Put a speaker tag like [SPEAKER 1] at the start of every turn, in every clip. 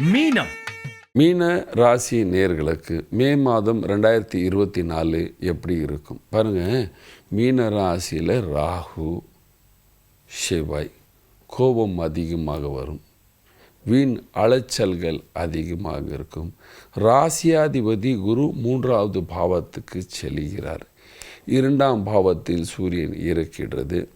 [SPEAKER 1] மீனம்.
[SPEAKER 2] மீன ராசி நேர்களுக்கு மே மாதம் ரெண்டாயிரத்தி இருபத்தி நாலு எப்படி இருக்கும்? பாருங்க மீன ராசியில் ராகு செவ்வாய் கோபம் அதிகமாக வரும். வீண் அலைச்சல்கள் அதிகமாக இருக்கும். ராசியாதிபதி குரு மூன்றாவது பாவத்துக்கு செல்கிறார். இரண்டாம் பாவத்தில் சூரியன் இருக்கிறது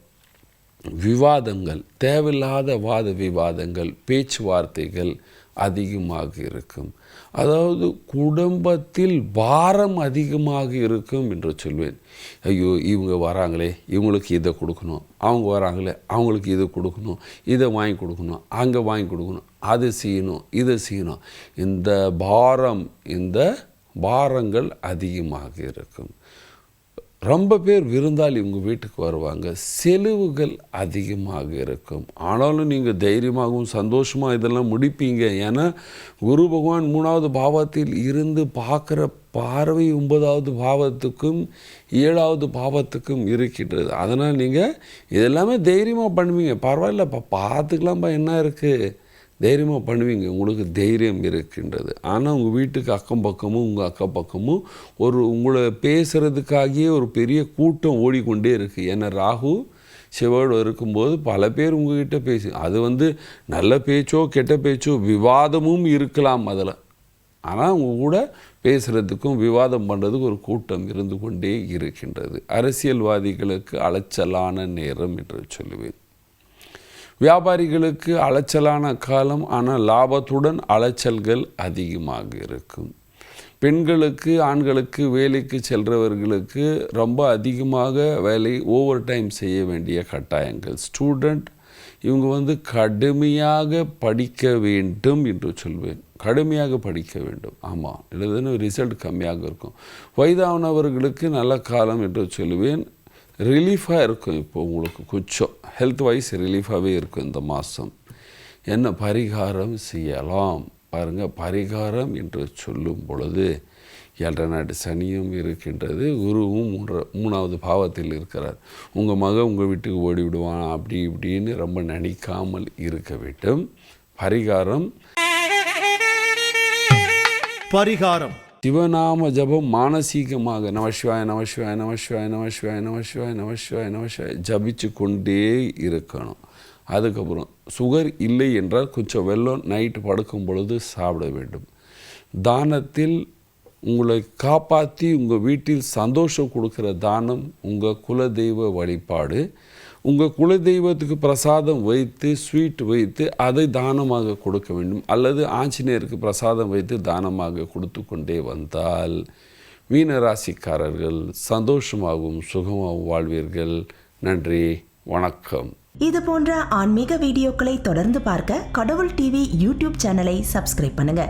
[SPEAKER 2] விவாதங்கள் தேவையில்லாத வாத விவாதங்கள் பேச்சுவார்த்தைகள் அதிகமாக இருக்கும். அதாவது குடும்பத்தில் பாரம் அதிகமாக இருக்கும் என்று சொல்வேன். ஐயோ இவங்க வராங்களே இவங்களுக்கு இதை கொடுக்கணும். அவங்க வராங்களே அவங்களுக்கு இதை கொடுக்கணும். இதை வாங்கி கொடுக்கணும் அங்கே வாங்கி கொடுக்கணும் அதை செய்யணும் இதை செய்யணும். இந்த பாரம் இந்த பாரங்கள் அதிகமாக இருக்கும். ரொம்ப பேர் விருந்தாளி உங்கள் வீட்டுக்கு வருவாங்க. செலவுகள் அதிகமாக இருக்கும். ஆனாலும் நீங்கள் தைரியமாகவும் சந்தோஷமாக இதெல்லாம் முடிப்பீங்க. ஏன்னா குரு பகவான் மூணாவது பாவத்தில் இருந்து பார்க்குற பார்வை ஒன்பதாவது பாவத்துக்கும் ஏழாவது பாவத்துக்கும் இருக்கின்றது. அதனால் நீங்கள் இதெல்லாமே தைரியமாக பண்ணுவீங்க. பரவாயில்லப்பா பார்த்துக்கலாம்ப்பா என்ன இருக்குது தைரியமாக பண்ணுவீங்க. உங்களுக்கு தைரியம் இருக்கின்றது. ஆனால் உங்கள் வீட்டுக்கு அக்கம் பக்கமும் உங்கள் அக்கம் பக்கமும் ஒரு உங்களை பேசுகிறதுக்காகவே ஒரு பெரிய கூட்டம் ஓடிக்கொண்டே இருக்குது ஏன்னா ராகு சிவோடு இருக்கும்போது பல பேர் உங்ககிட்ட பேசு அது வந்து நல்ல பேச்சோ கெட்ட பேச்சோ விவாதமும் இருக்கலாம் அதில். ஆனால் உங்கள் கூட பேசுகிறதுக்கும் விவாதம் பண்ணுறதுக்கு ஒரு கூட்டம் இருந்து கொண்டே இருக்கின்றது. அரசியல்வாதிகளுக்கு அலைச்சலான நேரம் என்று சொல்லுவேன். வியாபாரிகளுக்கு அலைச்சலான காலம் ஆனால் லாபத்துடன் அலைச்சல்கள் அதிகமாக இருக்கும். பெண்களுக்கு ஆண்களுக்கு வேலைக்கு செல்றவர்களுக்கு ரொம்ப அதிகமாக வேலை ஓவர் டைம் செய்ய வேண்டிய கட்டாயங்கள். ஸ்டூடெண்ட் இவங்க வந்து கடுமையாக படிக்க வேண்டும் என்று சொல்வேன். கடுமையாக படிக்க வேண்டும். ஆமாம் இல்லைன்னு ரிசல்ட் கம்மியாக இருக்கும். வயதானவர்களுக்கு நல்ல காலம் என்று சொல்லுவேன் ரிலீஃபாக இருக்கும் இப்போ உங்களுக்கு கொஞ்சம் ஹெல்த் வைஸ் ரிலீஃபாகவே இருக்கும் இந்த மாதம். என்ன பரிகாரம் செய்யலாம்? பாருங்கள் பரிகாரம் என்று சொல்லும் பொழுது ஏழரை நாட்டு சனியும் இருக்கின்றது. குருவும் மூன்ற மூணாவது பாவத்தில் இருக்கிறார். உங்கள் மகன் உங்கள் வீட்டுக்கு ஓடி விடுவான் அப்படி இப்படின்னு ரொம்ப நினைக்காமல் இருக்க வேண்டும். பரிகாரம்.
[SPEAKER 1] பரிகாரம்.
[SPEAKER 2] சிவநாம ஜபம் மானசீகமாக. நமசிவாய நமசிவாய நமசிவாய நமசிவாய நமசிவாய நமசிவாய நமசிவாய ஜபிச்சு கொண்டே இருக்கணும். அதுக்கப்புறம் சுகர் இல்லை என்றால் கொஞ்சம் வெள்ளம் நைட்டு படுக்கும் பொழுது சாப்பிட வேண்டும். தானத்தில் உங்களை காப்பாற்றி உங்கள் வீட்டில் சந்தோஷம் கொடுக்குற தானம் உங்கள் குலதெய்வ வழிபாடு. உங்கள் குலதெய்வத்துக்கு பிரசாதம் வைத்து ஸ்வீட் வைத்து அதை தானமாக கொடுக்க வேண்டும். அல்லது ஆஞ்சநேயருக்கு பிரசாதம் வைத்து தானமாக கொடுத்து கொண்டே வந்தால் மீனராசிக்காரர்கள் சந்தோஷமாகவும் சுகமாகவும் வாழ்வீர்கள். நன்றி வணக்கம்.
[SPEAKER 3] இது போன்ற ஆன்மீக வீடியோக்களை தொடர்ந்து பார்க்க கடவுள் டிவி யூடியூப் சேனலை சப்ஸ்கிரைப் பண்ணுங்க.